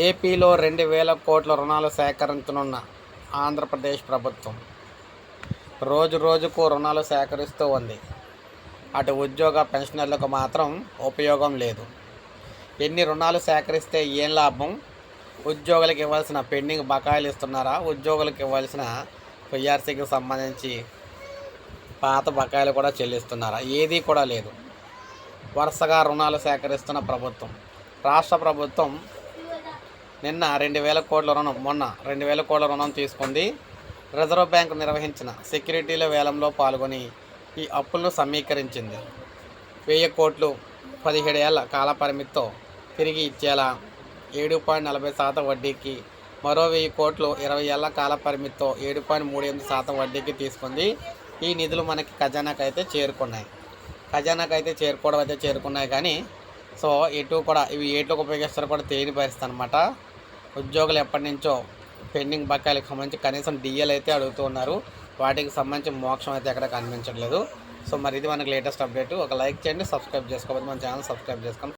ఏపీలో రెండు వేల కోట్ల రుణాలు సేకరించనున్న ఆంధ్రప్రదేశ్ ప్రభుత్వం. రోజు రోజుకు రుణాలు సేకరిస్తూ ఉంది. అటు ఉద్యోగ పెన్షనర్లకు మాత్రం ఉపయోగం లేదు. ఎన్ని రుణాలు సేకరిస్తే ఏం లాభం? ఉద్యోగులకు ఇవ్వాల్సిన పెండింగ్ బకాయిలు ఇస్తున్నారా? ఉద్యోగులకు ఇవ్వాల్సిన పిఆర్సీకి సంబంధించి పాత బకాయిలు కూడా చెల్లిస్తున్నారా? ఏదీ కూడా లేదు. వరుసగా రుణాలు సేకరిస్తున్న ప్రభుత్వం. రాష్ట్ర ప్రభుత్వం నిన్న రెండు వేల కోట్ల రుణం మొన్న రెండు వేల కోట్ల రుణం తీసుకుంది. రిజర్వ్ బ్యాంకు నిర్వహించిన సెక్యూరిటీల వేలంలో పాల్గొని ఈ అప్పులను సమీకరించింది. వెయ్యి కోట్లు పదిహేడు ఏళ్ళ కాల తిరిగి ఇచ్చేలా ఏడు పాయింట్ నలభై శాతం వడ్డీకి మరో వెయ్యి కోట్లు ఇరవై ఏళ్ళ కాలపరిమితితో ఏడు పాయింట్ మూడు ఎనిమిది శాతం వడ్డీకి తీసుకుంది. ఈ నిధులు మనకి ఖజానాకు అయితే చేరుకున్నాయి. ఖజానాకు అయితే చేరుకోవడం అయితే చేరుకున్నాయి కానీ సో ఎటు కూడా ఇవి ఏట్లోకి ఉపయోగిస్తారు కూడా తెలియని పరిస్థితి అనమాట ఉద్యోగులు ఎప్పటి నుంచో పెండింగ్ బకాయిలకు సంబంధించి కనీసం డిఎల్ అయితే అడుగుతూ ఉన్నారు. వాటికి సంబంధించి మోక్షం అయితే ఎక్కడ కనిపించట్లేదు. సో మరి ఇది మనకి లేటెస్ట్ అప్డేట్. ఒక లైక్ చేయండి సబ్స్క్రైబ్ చేసుకోవాలి మన ఛానల్ సబ్స్క్రైబ్ చేసుకోండి.